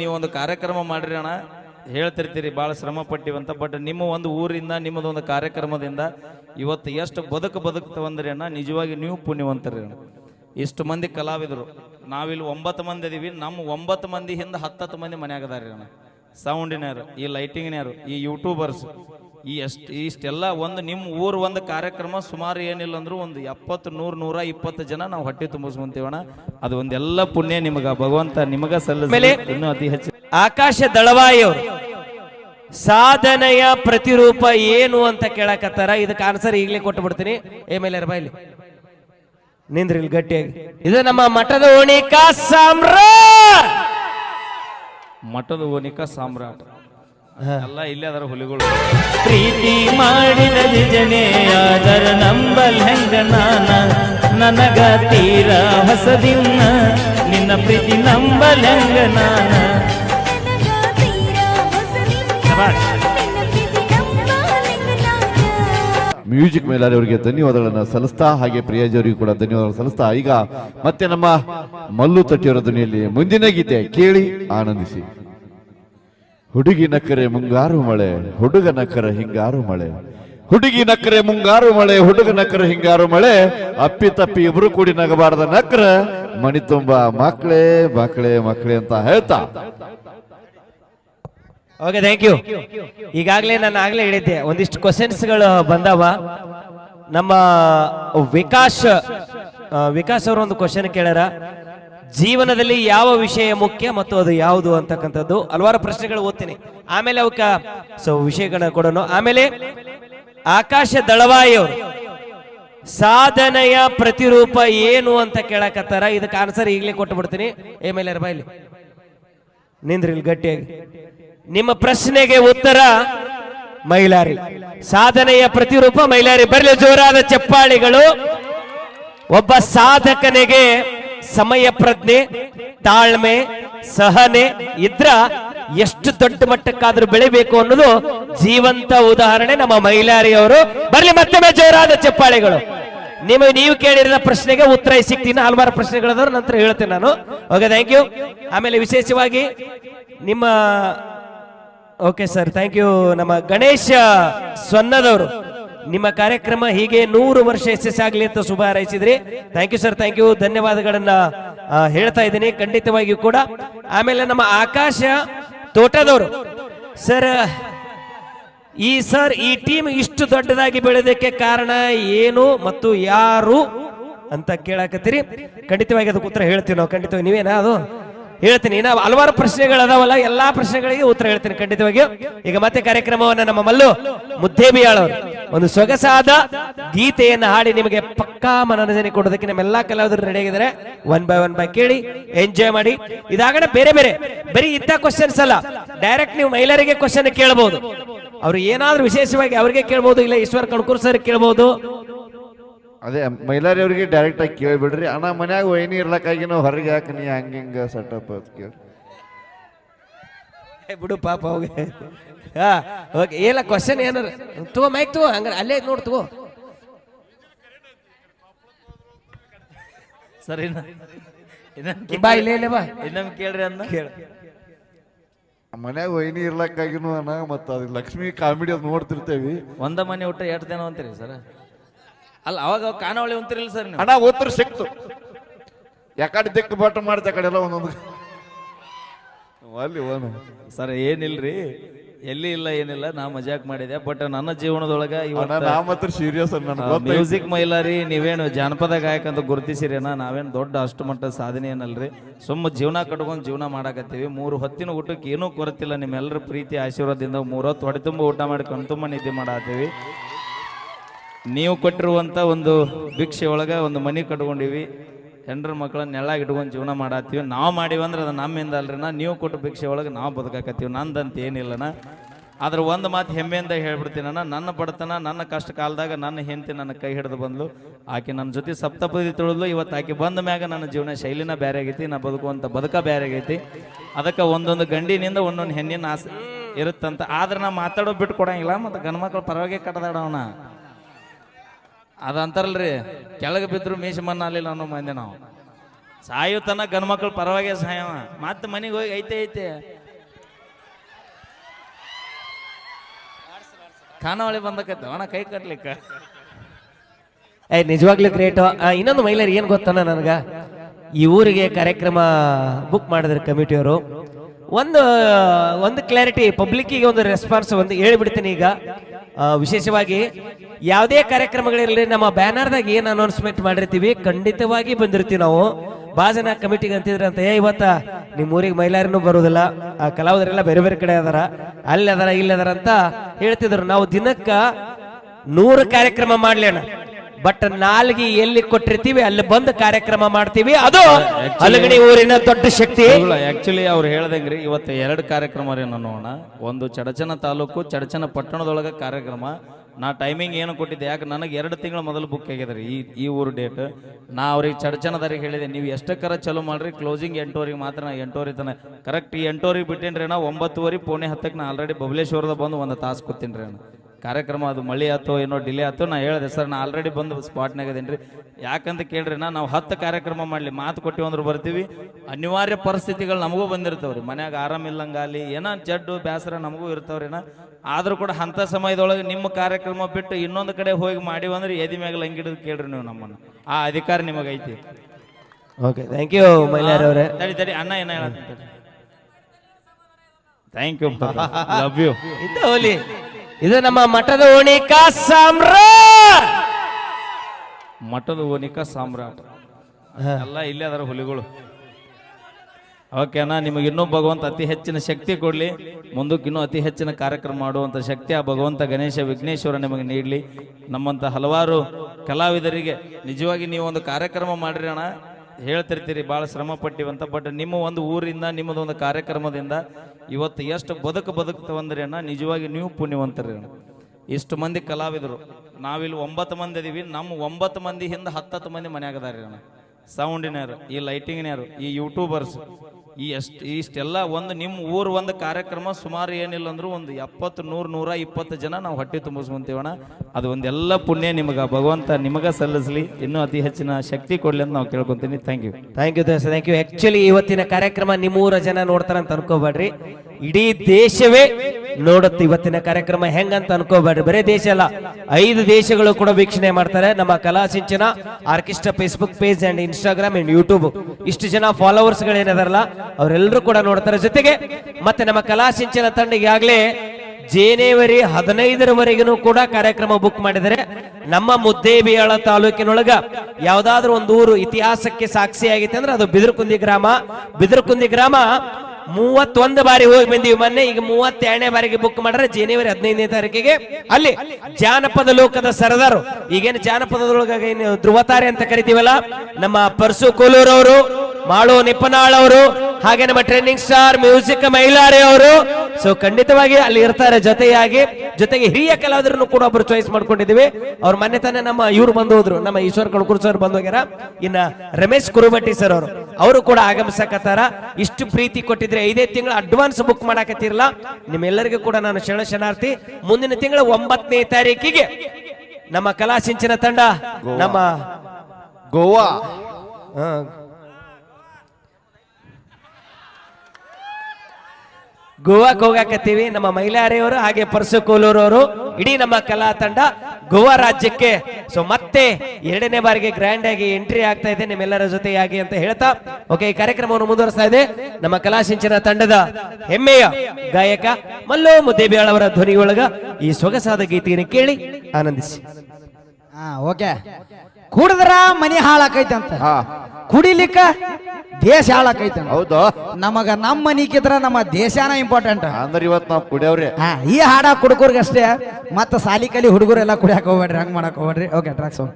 ನೀವು ಒಂದು ಕಾರ್ಯಕ್ರಮ ಮಾಡಿರಿ ಅಣ್ಣ. ಹೇಳ್ತಿರ್ತೀರಿ, ಭಾಳ ಶ್ರಮ ಪಟ್ಟಿವಂತ ಬಟ್ ನಿಮ್ಮ ಒಂದು ಊರಿಂದ, ನಿಮ್ಮದು ಒಂದು ಕಾರ್ಯಕ್ರಮದಿಂದ ಇವತ್ತು ಎಷ್ಟು ಬದುಕು ಬದುಕ್ತವಂದ್ರಿ ಅಣ್ಣ, ನಿಜವಾಗಿ ನೀವು ಪುಣ್ಯವಂತರಿ ಅಣ್ಣ. ಇಷ್ಟು ಮಂದಿ ಕಲಾವಿದರು. ನಾವಿಲ್ಲಿ ಒಂಬತ್ತು ಮಂದಿ ಇದೀವಿ. ನಮ್ಮ ಒಂಬತ್ತು ಮಂದಿ ಹಿಂದೆ ಹತ್ತತ್ತು ಮಂದಿ ಮನ್ಯಾಗ ರೀ ಅಣ್ಣ. ಸೌಂಡಿನ್ಯಾರು ಈ ಲೈಟಿಂಗ್ನ್ಯಾರು ಈ ಯೂಟ್ಯೂಬರ್ಸ್ ಈ ಎಷ್ಟು ಇಷ್ಟೆಲ್ಲ ಒಂದು ನಿಮ್ಮ ಊರು ಒಂದು ಕಾರ್ಯಕ್ರಮ ಸುಮಾರು ಏನಿಲ್ಲ ಅಂದ್ರು ಒಂದು ಎಪ್ಪತ್ತು ನೂರು ನೂರ ಇಪ್ಪತ್ತು ಜನ ನಾವು ಹೊಟ್ಟೆ ತುಂಬಿಸ್ಕೊಂತೀವಣ ಅದು ಒಂದೆಲ್ಲ ಪುಣ್ಯ ನಿಮಗ. ಭಗವಂತ ನಿಮಗ ಸಲ್ಲಿಸಲಿ ಇನ್ನೂ ಅತಿ ಹೆಚ್ಚು. ಆಕಾಶ ದಳವಾಯಿ ಅವರು ಸಾಧನೆಯ ಪ್ರತಿರೂಪ ಏನು ಅಂತ ಕೇಳಕತ್ತಾರ? ಇದಕ್ಕೆ ಆನ್ಸರ್ ಈಗಲೇ ಕೊಟ್ಟು ಬಿಡ್ತೀನಿ ಏಮೇಲೆ ಮೇಲೆ ಬಾಯ್ಲಿ ನಿಂದ್ರಿ ಇಲ್ಲಿ ಗಟ್ಟಿಯಾಗಿ. ಇದು ನಮ್ಮ ಮಠದ ಓಣಿಕಾ ಸಾಮ್ರಾಟ್. ಮಠದ ಓಣಿಕಾ ಸಾಮ್ರಾಟ್. ಎಲ್ಲ ಇಲ್ಲೇ ಅದರ ಹುಲಿಗಳು. ಪ್ರೀತಿ ಮಾಡಿದ ನಿಜನೇ ಆದರ ನಂಬಲ್ ಹೆಂಗ ನಾನ? ನನಗ ತೀರ ಹೊಸದಿನ್ನ ನಿನ್ನ ಪ್ರೀತಿ ನಂಬಲ್ ಹೆಂಗ ನಾನ? ಮ್ಯೂಸಿಕ್ ಮೇಲಾರಿ ಅವರಿಗೆ ಧನ್ಯವಾದಗಳನ್ನ ಸಲ್ಲಿಸ್ತಾ ಹಾಗೆ ಪ್ರಿಯಾಜಿಯವರಿಗೂ ಕೂಡ ಧನ್ಯವಾದಗಳು ಸಲ್ಲಿಸ್ತಾ ಈಗ ಮತ್ತೆ ನಮ್ಮ ಮಲ್ಲು ತಟ್ಟಿಯವರ ಧ್ವನಿಯಲ್ಲಿ ಮುಂದಿನ ಗೀತೆ ಕೇಳಿ ಆನಂದಿಸಿ. ಹುಡುಗಿ ನಕ್ಕರೆ ಮುಂಗಾರು ಮಳೆ ಹುಡುಗ ಕರೆ ಹಿಂಗಾರು ಮಳೆ. ಹುಡುಗಿ ನಕ್ಕರೆ ಮುಂಗಾರು ಮಳೆ ಹುಡುಗ ನಕ್ಕರೆ ಹಿಂಗಾರು ಮಳೆ. ಅಪ್ಪಿ ತಪ್ಪಿ ಇಬ್ರು ಕೂಡಿ ನಗಬಾರದ ನಕ್ರ. ಮಣಿ ತುಂಬ ಮಕ್ಕಳೇ ಮಕ್ಕಳೇ ಮಕ್ಕಳೇ ಅಂತ ಹೇಳ್ತಾ. ಓಕೆ ಥ್ಯಾಂಕ್ ಯು ಈಗಾಗಲೇ ನಾನು ಆಗ್ಲೇ ಹೇಳಿದ್ದೆ, ಒಂದಿಷ್ಟು ಕ್ವಶನ್ಸ್ಗಳು ಬಂದವ. ನಮ್ಮ ವಿಕಾಸ್ ವಿಕಾಸ್ ಅವರು ಒಂದು ಕ್ವಶನ್ ಕೇಳ್ಯಾರ. ಜೀವನದಲ್ಲಿ ಯಾವ ವಿಷಯ ಮುಖ್ಯ ಮತ್ತು ಅದು ಯಾವುದು ಅಂತಕ್ಕಂಥದ್ದು ಹಲವಾರು ಪ್ರಶ್ನೆಗಳು ಓದ್ತೀನಿ. ಆಮೇಲೆ ಅವಕ್ಕ ಸೊ ವಿಷಯಗಳನ್ನ ಕೊಡೋಣ. ಆಮೇಲೆ ಆಕಾಶ ದಳವಾಯಿ ಅವರು. ಸಾಧನೆಯ ಪ್ರತಿರೂಪ ಏನು ಅಂತ ಕೇಳಕತ್ತಾರ. ಇದಕ್ಕೆ ಆನ್ಸರ್ ಈಗಲೇ ಕೊಟ್ಟು ಬಿಡ್ತೀನಿ. ಏ ಮೇಲೆ ಇಲ್ಲಿ. ನಿಂದ್ರಿ ಇಲ್ಲಿ ಗಟ್ಟಿಯಾಗಿ. ನಿಮ್ಮ ಪ್ರಶ್ನೆಗೆ ಉತ್ತರ ಮೈಲಾರಿ. ಸಾಧನೆಯ ಪ್ರತಿರೂಪ ಮೈಲಾರಿ. ಬರಲಿ, ಜೋರಾದ ಚಪ್ಪಾಳಿಗಳು. ಒಬ್ಬ ಸಾಧಕನಿಗೆ ಸಮಯ ಪ್ರಜ್ಞೆ, ತಾಳ್ಮೆ, ಸಹನೆ ಇದ್ರ ಎಷ್ಟು ದೊಡ್ಡ ಮಟ್ಟಕ್ಕಾದ್ರೂ ಬೆಳಿಬೇಕು ಅನ್ನೋದು ಜೀವಂತ ಉದಾಹರಣೆ ನಮ್ಮ ಮೈಲಾರಿ ಅವರು ಬರ್ಲಿ ಮತ್ತೊಮ್ಮೆ ಜೋರಾದ ಚಪ್ಪಾಳೆಗಳು. ನಿಮಗೆ ನೀವು ಕೇಳಿರೋ ಪ್ರಶ್ನೆಗೆ ಉತ್ತರ ಸಿಗ್ತೀನಿ ಹಲವಾರು ಪ್ರಶ್ನೆಗಳದಾವ ನಂತರ ಹೇಳ್ತೇನೆ ನಾನು. ಓಕೆ ಥ್ಯಾಂಕ್ ಯು ಆಮೇಲೆ ವಿಶೇಷವಾಗಿ ನಿಮ್ಮ ಓಕೆ ಸರ್ ಥ್ಯಾಂಕ್ ಯು ನಮ್ಮ ಗಣೇಶ ಸ್ವನ್ನದವರು. ನಿಮ್ಮ ಕಾರ್ಯಕ್ರಮ ಹೀಗೆ ನೂರು ವರ್ಷ ಯಶಸ್ಸಾಗಲಿ ಅಂತ ಶುಭ ಹಾರೈಸಿದ್ರಿ. Thank you sir thank you ಧನ್ಯವಾದಗಳನ್ನ ಹೇಳ್ತಾ ಇದ್ದೀನಿ. ಖಂಡಿತವಾಗಿಯೂ ಕೂಡ. ಆಮೇಲೆ ನಮ್ಮ ಆಕಾಶ ತೋಟದವರು. ಸರ್ ಈ ಸರ್ ಈ ಟೀಮ್ ಇಷ್ಟು ದೊಡ್ಡದಾಗಿ ಬೆಳೆದಕ್ಕೆ ಕಾರಣ ಏನು ಮತ್ತು ಯಾರು ಅಂತ ಕೇಳಾಕತ್ತೀರಿ. ಖಂಡಿತವಾಗಿ ಅದಕ್ಕೆ ಉತ್ತರ ಹೇಳ್ತೀವಿ ನಾವು. ಖಂಡಿತವಾಗಿ ನೀವೇನಾ ಅದು? ಹೇಳ್ತೀನಿ. ನಾವು ಹಲವಾರು ಪ್ರಶ್ನೆಗಳು ಅದಾವಲ್ಲ, ಎಲ್ಲಾ ಪ್ರಶ್ನೆಗಳಿಗೆ ಉತ್ತರ ಹೇಳ್ತೀನಿ ಖಂಡಿತವಾಗಿಯೂ. ಈಗ ಮತ್ತೆ ಕಾರ್ಯಕ್ರಮವನ್ನ ನಮ್ಮ ಮಲ್ಲು ಮುದ್ದೇಬಿಯಾಳವರು ಒಂದು ಸೊಗಸಾದ ಗೀತೆಯನ್ನು ಹಾಡಿ ನಿಮಗೆ ಪಕ್ಕಾ ಮನರಂಜನೆ ಕೊಡೋದಕ್ಕೆ ನಮ್ಮೆಲ್ಲಾ ಕಲಾವಿದರು ರೆಡಿ ಆಗಿದ್ದಾರೆ. ಒನ್ ಬೈ ಒನ್ ಬೈ ಕೇಳಿ ಎಂಜಾಯ್ ಮಾಡಿ. ಇದಾಗಣ ಬೇರೆ ಬೇರೆ. ಬರೀ ಇಂಥ ಕ್ವಶನ್ಸ್ ಅಲ್ಲ ಡೈರೆಕ್ಟ್ ನೀವು ಮಹಿಳೆಯರಿಗೆ ಕ್ವಶನ್ ಕೇಳಬಹುದು ಅವ್ರು ಏನಾದ್ರೂ ವಿಶೇಷವಾಗಿ ಅವ್ರಿಗೆ ಕೇಳ್ಬೋದು, ಇಲ್ಲ ಈಶ್ವರ್ ಕಣ್ಕೂರ್ ಸರ್ ಕೇಳ್ಬೋದು. ಅದೇ ಮೈಲಾರಿ ಅವರಿಗೆ ಡೈರೆಕ್ಟ್ ಆಗಿ ಕೇಳ್ಬಿಡ್ರಿ ಅಣ್ಣ ಮನ್ಯಾಗ ಒಯ್ನಿ ಇರ್ಲಕ್ಕಾಗಿ ನಾವು ಹೊರಗೆ ಯಾಕೆ ನೀ ಹಂಗ ಹಿಂಗ ಸೆಟಪ್ ಅಂತ ಕೇಳಿ. ಬಿಡು ಪಾಪ ಹೋಗಿ. ಹಾ ಓಕೆ ಏನ ಕ್ವಶನ್ ಏನಾರ? ತಗೋ ಮೈಕ್ ತಗೋ ಹಂಗಾರೆ. ಅಲ್ಲೇ ನೋಡ್ ತಗೋ. ಸರಿ ಬಾ ಇಲ್ಲೇ ಇಲ್ಲೇ ಬಾ. ಇನ್ನೊಮ್ಮೆ ಕೇಳ್ರಿ ಅನ್ನ. ಕೇಳ. ಮನ್ಯಾಗ ಒಯ್ನಿ ಇರ್ಲಕ್ಕಾಗಿನೂ ಅಣ್ಣ ಮತ್ತು ಅದು ಲಕ್ಷ್ಮಿ ಕಾಮಿಡಿ ಅದು ನೋಡ್ತಿರ್ತೇವಿ. ಒಂದ ಮನೆ ಊಟ ಎಷ್ಟು ದಿನ ಅಂತೀರಿ ಸರ್? ಅಲ್ಲ ಅವಾಗ ಕಾನಾವಳಿ ಅಂತಿರಲಿಲ್ಲ ಅಂತಿರಲ್ಲ ಸರ್ ನೀವು. ಅಣ್ಣ ಉತ್ತರ ಸಿಕ್ತು. ಯಾಕಡೆ ದಿಕ್ಕು ಬಟ್ಟು ಮಾಡ್ತೆ ಆ ಕಡೆ ಎಲ್ಲ ಒಂದೊಂದು ಅಲ್ಲಿ ಒಂದು ಸರ್ ಏನಿಲ್ರಿ? ಎಲ್ಲಿ ಇಲ್ಲ ಏನಿಲ್ಲ ನಾ ಮಜಾಕ್ ಮಾಡಿದೆ. ಬಟ್ ನನ್ನ ಜೀವನದೊಳಗ ಅಣ್ಣ ಇವತ್ತು ನಾ ಮಾತ್ರ ಸೀರಿಯಸ್ ನನಗೆ ಮ್ಯೂಸಿಕ್ ಮೈಲಾರಿ ನೀವೇನು ಜಾನಪದ ಗಾಯಕ ಅಂತ ಗುರುತಿಸಿರೇನ ನಾವೇನು ದೊಡ್ಡ ಅಷ್ಟು ಮಟ್ಟ ಸಾಧನೆ ಏನಲ್ರಿ ಸುಮ್ಮ ಜೀವನ ಕಟ್ಕೊಂಡು ಜೀವನ ಮಾಡಾಕತ್ತೀವಿ. ಮೂರು ಹೊತ್ತಿನ ಊಟಕ್ಕೆ ಏನೂ ಕೊರತಿಲ್ಲ. ನಿಮ್ಮೆಲ್ಲರ ಪ್ರೀತಿ ಆಶೀರ್ವಾದದಿಂದ ಮೂರು ಹೊತ್ತು ಹೊಡೆ ತುಂಬ ಊಟ ಮಾಡಿ ಕಣ್ತುಂಬ ನಿದ್ದೆ ಮಾಡಾತೀವಿ ನೀವು ಕೊಟ್ಟಿರುವಂಥ ಒಂದು ಭಿಕ್ಷೆ ಒಳಗೆ ಒಂದು ಮನೆ ಕಟ್ಕೊಂಡಿವಿ. ಹೆಂಡ್ರ ಮಕ್ಕಳನ್ನ ನೆಳ್ಳಾಗಿ ಇಟ್ಕೊಂಡು ಜೀವನ ಮಾಡತ್ತೀವಿ. ನಾವು ಮಾಡಿವಿ ಅಂದ್ರೆ ಅದು ನಮ್ಮಿಂದ ಅಲ್ರಿ ನಾ ನೀವು ಕೊಟ್ಟ ಭಿಕ್ಷೆ ಒಳಗೆ ನಾವು ಬದುಕಾಕತ್ತೀವಿ. ನಂದಂತ ಏನಿಲ್ಲನ ಆದ್ರೆ ಒಂದು ಮಾತು ಹೆಮ್ಮೆಯಿಂದ ಹೇಳ್ಬಿಡ್ತೀನಣ್ಣ ನನ್ನ ಬಡತನ, ನನ್ನ ಕಷ್ಟ ಕಾಲದಾಗ ನನ್ನ ಹೆಂಡತಿ ನನ್ನ ಕೈ ಹಿಡಿದು ಬಂದ್ಲು. ಆಕೆ ನನ್ನ ಜೊತೆ ಸಪ್ತಪದಿ ತಿಳಿದ್ಲು. ಇವತ್ತು ಆಕೆ ಬಂದ ಮ್ಯಾಗ ನನ್ನ ಜೀವನ ಶೈಲಿನ ಬೇರೆ ಆಗೈತಿ. ನಾ ಬದುಕುವಂಥ ಬದುಕ ಬೇರೆ ಆಗೈತಿ. ಅದಕ್ಕೆ ಒಂದೊಂದು ಗಂಡಿನಿಂದ ಒಂದೊಂದು ಹೆಣ್ಣಿನ ಆಸೆ ಇರುತ್ತಂತ. ಆದ್ರೆ ನಾ ಮಾತಾಡೋ ಬಿಟ್ಟು ಕೊಡಂಗಿಲ್ಲ ಮತ್ತು ಗಂಡ್ಮಕ್ಳು ಪರವಾಗಿ ಕಟ್ಟದಾಡವನ ಅದಂತಾರಲ್ರಿ, ಕೆಳಗೆ ಬಿದ್ರು ಮೀಸೆ ಮನ್ನಾಲಿಲ್ಲ ಅನ್ನೋ ಮಂದಿ ನಾವು. ಸಾಯೋ ತನ ಗಂಡ್ಮಕ್ಳು ಪರವಾಗಿ ಸಾಯವ ಮತ್ತೆ ಮನೆಗೆ ಹೋಗಿ ಐತೆ ಐತೆ. ಖಾನಾವಳಿ ಬಂದಕತ್ತೆ ಅಣ್ಣ ಕೈ ಕಟ್ಲಿಕ್ಕ. ಏ, ನಿಜವಾಗ್ಲೂ ಗ್ರೇಟ್. ಇನ್ನೊಂದು ಮಹಿಳೆಯರು ಏನು ಗೊತ್ತಣ್ಣ ನನಗ? ಈ ಊರಿಗೆ ಕಾರ್ಯಕ್ರಮ ಬುಕ್ ಮಾಡಿದ್ರು ಕಮಿಟಿಯವರು ಒಂದು ಒಂದು ಕ್ಲಾರಿಟಿ ಪಬ್ಲಿಕ್ಕಿಗೆ ಒಂದು ರೆಸ್ಪಾನ್ಸ್ ಒಂದು ಹೇಳಿಬಿಡ್ತೀನಿ ಈಗ. ವಿಶೇಷವಾಗಿ ಯಾವುದೇ ಕಾರ್ಯಕ್ರಮಗಳಿರಲಿ ನಮ್ಮ ಬ್ಯಾನರ್ದಾಗ ಏನು ಅನೌನ್ಸ್ಮೆಂಟ್ ಮಾಡಿರ್ತೀವಿ ಖಂಡಿತವಾಗಿ ಬಂದಿರ್ತೀವಿ ನಾವು. ಬಾಜನಾ ಜನ ಕಮಿಟಿಗೆ ಅಂತಿದ್ರೆ ಅಂತ ಏ ಇವತ್ತ ನಿಮ್ಮ ಊರಿಗೆ ಮಹಿಳೆಯರನ್ನು ಬರೋದಿಲ್ಲ. ಆ ಕಲಾವಿದರೆಲ್ಲ ಬೇರೆ ಬೇರೆ ಕಡೆ ಅದಾರ. ಅಲ್ಲಿ ಅದಾರ ಇಲ್ಲಿ ಅದಾರ ಅಂತ ಹೇಳ್ತಿದ್ರು. ನಾವು ದಿನಕ್ಕ ನೂರು ಕಾರ್ಯಕ್ರಮ ಮಾಡ್ಲೇಣ. ಬಟ್ ನಾಲ್ಗಿ ಎಲ್ಲಿ ಕೊಟ್ಟಿರ್ತೀವಿ ಅಲ್ಲಿ ಬಂದು ಕಾರ್ಯಕ್ರಮ ಮಾಡ್ತೀವಿ. ಅದು ಅಲಗಡಿ ಊರಿನ ದೊಡ್ಡ ಶಕ್ತಿ. ಆಕ್ಚುಲಿ ಅವ್ರು ಹೇಳ್ದಂಗ್ರಿ ಇವತ್ತು ಎರಡು ಕಾರ್ಯಕ್ರಮ ರೀ ನೋಡೋಣ. ಒಂದು ಚಡಚನ ತಾಲೂಕು ಚಡಚನ ಪಟ್ಟಣದೊಳಗ ಕಾರ್ಯಕ್ರಮ. ನಾ ಟೈಮಿಂಗ್ ಏನು ಕೊಟ್ಟಿದ್ದೆ? ಯಾಕೆ ನನಗೆ ಎರಡು ತಿಂಗಳ ಮೊದಲು ಬುಕ್ ಆಗಿದ್ರಿ ಈ ಈ ಊರು ಡೇಟ್ ನಾ ಅವ್ರಿಗೆ ಚಡಚನದವ್ರಿಗೆ ಹೇಳಿದೆ, ನೀವು ಎಷ್ಟಕ್ಕರ ಚಲೋ ಮಾಡ್ರಿ ಕ್ಲೋಸಿಂಗ್ ಎಂಟುವರೆಗೆ ಮಾತ್ರ ನಾ ಎಂಟುವರೆ ತನ. ಕರೆಕ್ಟ್ ಎಂಟುವರೆಗೆ ಬಿಟ್ಟೇನ್ರಿ ನಾ ಒಂಬತ್ತುವರೆ ಪೋಣೆ ಹತ್ತಕ್ಕೆ ನಾ ಆಲ್ರೆಡಿ ಬಬಲೇಶ್ವರದ ಬಂದು ಒಂದು ತಾಸು ಕೂತೀನಿ ರೀ ಕಾರ್ಯಕ್ರಮ ಅದು ಮಳೆ ಆಯ್ತೋ ಏನೋ ಡಿಲೇ ಆಯ್ತೋ ನಾ ಹೇಳಿದೆ ಸರ್ ನಾ ಆಲ್ರೆಡಿ ಬಂದು ಸ್ಪಾಟ್ನಾಗ ಅದೇನ್ರಿ ರೀ ಯಾಕಂತ ಕೇಳ್ರಿ ನಾ ನಾವು ಹತ್ತು ಕಾರ್ಯಕ್ರಮ ಮಾಡಲಿ ಮಾತು ಕೊಟ್ಟಿವಿ ಅಂದ್ರೆ ಬರ್ತೀವಿ. ಅನಿವಾರ್ಯ ಪರಿಸ್ಥಿತಿಗಳು ನಮಗೂ ಬಂದಿರ್ತಾವ್ರಿ. ಮನ್ಯಾಗ ಆರಾಮಿಲ್ಲಂಗಾಲಿ ಏನೋ ಜಡ್ಡು ಬೇಸರ ನಮಗೂ ಇರ್ತಾವ್ರಿನ ಆದ್ರೂ ಕೂಡ ಅಂಥ ಸಮಯದೊಳಗೆ ನಿಮ್ಮ ಕಾರ್ಯಕ್ರಮ ಬಿಟ್ಟು ಇನ್ನೊಂದು ಕಡೆ ಹೋಗಿ ಮಾಡಿವಂದ್ರೆ ಎದಿ ಮ್ಯಾಗ ಹಂಗಿಡಿದು ಕೇಳ್ರಿ ನೀವು ನಮ್ಮನ್ನು. ಆ ಅಧಿಕಾರ ನಿಮಗೈತಿ. ಓಕೆ ಥ್ಯಾಂಕ್ ಯು ಮಹಿಳೆಯರವ್ರೆ ತಡಿ ತಡಿ ಅಣ್ಣ ಏನ ಹೇಳ ಥ್ಯಾಂಕ್ ಯು ಲವ್ ಯು ಇದು ಇದು ನಮ್ಮ ಮಠದ ಓಣಿಕ ಸಾಮ್ರ ಮಠದ ಓಣಿಕ ಸಾಮ್ರಾಟ್. ಎಲ್ಲ ಇಲ್ಲೇ ಅದರ ಹುಲಿಗಳು. ಓಕೆನಾ ನಿಮಗೆ ಇನ್ನೂ ಭಗವಂತ ಅತಿ ಹೆಚ್ಚಿನ ಶಕ್ತಿ ಕೊಡಲಿ. ಮುಂದಕ್ಕೆ ಇನ್ನೂ ಅತಿ ಹೆಚ್ಚಿನ ಕಾರ್ಯಕ್ರಮ ಮಾಡುವಂಥ ಶಕ್ತಿ ಆ ಭಗವಂತ ಗಣೇಶ ವಿಘ್ನೇಶ್ವರ ನಿಮಗೆ ನೀಡಲಿ. ನಮ್ಮಂಥ ಹಲವಾರು ಕಲಾವಿದರಿಗೆ ನಿಜವಾಗಿ ನೀವು ಒಂದು ಕಾರ್ಯಕ್ರಮ ಮಾಡಿರೋಣ ಅಣ್ಣ. ಹೇಳ್ತಿರ್ತೀರಿ, ಭಾಳ ಶ್ರಮ ಪಟ್ಟಿವಂತ ಬಟ್ ನಿಮ್ಮ ಒಂದು ಊರಿಂದ, ನಿಮ್ಮದು ಒಂದು ಕಾರ್ಯಕ್ರಮದಿಂದ ಇವತ್ತು ಎಷ್ಟು ಬದುಕು ಬದುಕ್ತವಂದ್ರಿ ಅಣ್ಣ, ನಿಜವಾಗಿ ನೀವು ಪುಣ್ಯವಂತರಿ ಅಣ್ಣ. ಇಷ್ಟು ಮಂದಿ ಕಲಾವಿದರು, ನಾವಿಲ್ಲಿ ಒಂಬತ್ತು ಮಂದಿ ಇದೀವಿ, ನಮ್ಮ ಒಂಬತ್ತು ಮಂದಿ ಹಿಂದೆ ಹತ್ತತ್ತು ಮಂದಿ ಮನ್ಯಾಗ ಸೌಂಡಿನ ಅಣ್ಣ. ಈ ಲೈಟಿಂಗ್ನ ಈ ಯೂಟ್ಯೂಬರ್ಸ್ ಈ ಎಷ್ಟು ಇಷ್ಟೆಲ್ಲ ಒಂದು ನಿಮ್ಮ ಊರು ಒಂದು ಕಾರ್ಯಕ್ರಮ ಸುಮಾರು ಏನಿಲ್ಲ ಅಂದ್ರು ಒಂದು ಎಪ್ಪತ್ತು ನೂರು, ನೂರ ಇಪ್ಪತ್ತು ಜನ ನಾವು ಹೊಟ್ಟೆ ತುಂಬಿಸ್ಕೊಂತೀವಣ ಅದು ಒಂದೆಲ್ಲ ಪುಣ್ಯ ನಿಮಗೆ. ಭಗವಂತ ನಿಮಗೆ ಸಲ್ಲಿಸಲಿ. ಇನ್ನೂ ಅತಿ ಹೆಚ್ಚಿನ ಶಕ್ತಿ ಕೊಡಲಿ ಅಂತ ನಾವು ಕೇಳ್ಕೊತೀನಿ. Thank you thank you thank you actually ಇವತ್ತಿನ ಕಾರ್ಯಕ್ರಮ ನಿಮ್ಮೂರ ಜನ ನೋಡ್ತಾರಂತ ಅನ್ಕೋಬೇಡ್ರಿ ಇಡೀ ದೇಶವೇ ನೋಡುತ್ತೆ ಇವತ್ತಿನ ಕಾರ್ಯಕ್ರಮ ಹೆಂಗಂತ ಅನ್ಕೋಬೇಡ್ರಿ. ಬರೇ ದೇಶ ಅಲ್ಲ, ಐದು ದೇಶಗಳು ಕೂಡ ವೀಕ್ಷಣೆ ಮಾಡ್ತಾರೆ. ನಮ್ಮ Kala Sinchana, orchestra Facebook page and Instagram and YouTube. ಇಷ್ಟು ಜನ ಫಾಲೋವರ್ಸ್ ಗಳೇನದಾರಲ್ಲ ಅವರೆಲ್ಲರೂ ಕೂಡ ನೋಡ್ತಾರೆ. ಜೊತೆಗೆ ಮತ್ತೆ ನಮ್ಮ ಕಲಾ ಸಿಂಚನ ತಂಡ ಈಗಾಗಲೇ ಜನವರಿ ಹದಿನೈದರವರೆಗೂ ಕೂಡ ಕಾರ್ಯಕ್ರಮ ಬುಕ್ ಮಾಡಿದರೆ ನಮ್ಮ ಮುದ್ದೇಬಿಯಾಳ ತಾಲೂಕಿನೊಳಗ ಯಾವ್ದಾದ್ರು ಒಂದು ಊರು ಇತಿಹಾಸಕ್ಕೆ ಸಾಕ್ಷಿ ಅಂದ್ರೆ ಅದು ಬಿದಿರುಕುಂದಿ ಗ್ರಾಮ. ಬಿದಿರುಕುಂದಿ ಗ್ರಾಮ ಮೂವತ್ತೊಂದು ಬಾರಿ ಹೋಗಿ ಬಂದೀವಿ ಮೊನ್ನೆ. ಈಗ ಮೂವತ್ತೆರಡನೇ ಬಾರಿಗೆ ಬುಕ್ ಮಾಡ್ರೆ ಜನವರಿ ಹದಿನೈದನೇ ತಾರೀಕಿಗೆ ಅಲ್ಲಿ ಜಾನಪದ ಲೋಕದ ಸರದಾರು. ಈಗೇನು ಜಾನಪದದೊಳಗ ಏನು ಧ್ರುವತಾರೆ ಅಂತ ಕರಿತೀವಲ್ಲ? ನಮ್ಮ ಪರ್ಸು ಕೋಲೂರ್ ಅವರು ಮಾಳು ನಿಪ್ಪನಾಳ್ ಅವರು ಹಾಗೆ ನಮ್ಮ ಟ್ರೆಂಡಿಂಗ್ ಸ್ಟಾರ್ ಮ್ಯೂಸಿಕ್ ಮೈಲಾರಿ ಅವರು. ಸೊ ಖಂಡಿತವಾಗಿ ಅಲ್ಲಿ ಇರ್ತಾರೆ. ಜೊತೆಯಾಗಿ ಜೊತೆಗೆ ಹಿರಿಯ ಕಲಾವಿದರನ್ನು ಕೂಡ ಒಬ್ರು ಚಾಯ್ಸ್ ಮಾಡ್ಕೊಂಡಿದ್ದೀವಿ. ಅವ್ರ ಮೊನ್ನೆ ತಾನೇ ನಮ್ಮ ಇವ್ರು ಬಂದು ಹೋದ್ರು. ನಮ್ಮ ಈಶ್ವರ್ ಕಣಕೂರ್ ಸರ್ ಬಂದು ಹೋಗ್ಯಾರ. ಇನ್ನ ರಮೇಶ್ ಕುರುಬಟ್ಟಿ ಸರ್ ಅವರು. ಅವರು ಕೂಡ ಆಗಮಿಸಕತ್ತಾರ. ಇಷ್ಟು ಪ್ರೀತಿ ಕೊಟ್ಟಿದ್ರೆ ಐದೇ ತಿಂಗಳ ಅಡ್ವಾನ್ಸ್ ಬುಕ್ ಮಾಡಾಕತ್ತಿರಲ್ಲ ನಿಮ್ಮೆಲ್ಲರಿಗೂ ಕೂಡ ನಾನು ಶರಣ ಶರಣಾರ್ಥಿ. ಮುಂದಿನ ತಿಂಗಳ ಒಂಬತ್ತನೇ ತಾರೀಕಿಗೆ ನಮ್ಮ ಕಲಾ ಸಿಂಚನ ತಂಡ ನಮ್ಮ ಗೋವಾ ಆ, ಗೋವಾಕ್ ಹೋಗಾಕತ್ತೀವಿ. ನಮ್ಮ ಮೈಲಾರಿಯವರು ಹಾಗೆ ಪರ್ಸು ಕೋಲೂರವರು ಇಡೀ ನಮ್ಮ ಕಲಾ ತಂಡ ಗೋವಾ ರಾಜ್ಯಕ್ಕೆ. ಸೊ ಮತ್ತೆ ಎರಡನೇ ಬಾರಿಗೆ ಗ್ರ್ಯಾಂಡ್ ಆಗಿ ಎಂಟ್ರಿ ಆಗ್ತಾ ಇದೆ. ನಿಮ್ಮೆಲ್ಲರ ಜೊತೆಯಾಗಿ ಅಂತ ಹೇಳ್ತಾ. ಓಕೆ ಈ ಕಾರ್ಯಕ್ರಮವನ್ನು ಮುಂದುವರಿಸ್ತಾ ಇದೆ. ನಮ್ಮ ಕಲಾ ಸಿಂಚನ ತಂಡದ ಹೆಮ್ಮೆಯ ಗಾಯಕ ಮಲ್ಲು ಮುದ್ದೇಬಿಯಾಳವರ ಅವರ ಧ್ವನಿಯೊಳಗ ಈ ಸೊಗಸಾದ ಗೀತೆಯನ್ನು ಕೇಳಿ ಆನಂದಿಸಿ. ಆ ಓಕೆ ಕುಡಿದ್ರ ಮನಿ ಹಾಳಾಕೈತಂತ. ಹಾ. ಕುಡಿಲಿಕ್ಕ ದೇಶ ಹಾಳಾಕೈತಂತ ಹೌದು. ನಮಗ ನಮ್ಮ ಮನಿಕಿದ್ರ ನಮ್ಮ ದೇಶಾನ ಇಂಪಾರ್ಟೆಂಟ್ ಅಂದ್ರೆ ಇವತ್ತು ನಾವು ಕುಡಿಯವ್ರಿ. ಹಾ ಈ ಹಾಡ ಕುಡ್ಕೋರ್ಗಷ್ಟೇ ಮತ್ತ ಸಾಲಿ ಕಲಿ ಹುಡುಗರೆಲ್ಲ ಕುಡಿಯಾಕ ಹೋಗ್ಬೇಡ್ರಿ ಹಂಗ್ ಮಾಡಕ್ ಹೋಗ್ಬೇಡ್ರಿ. Okay track song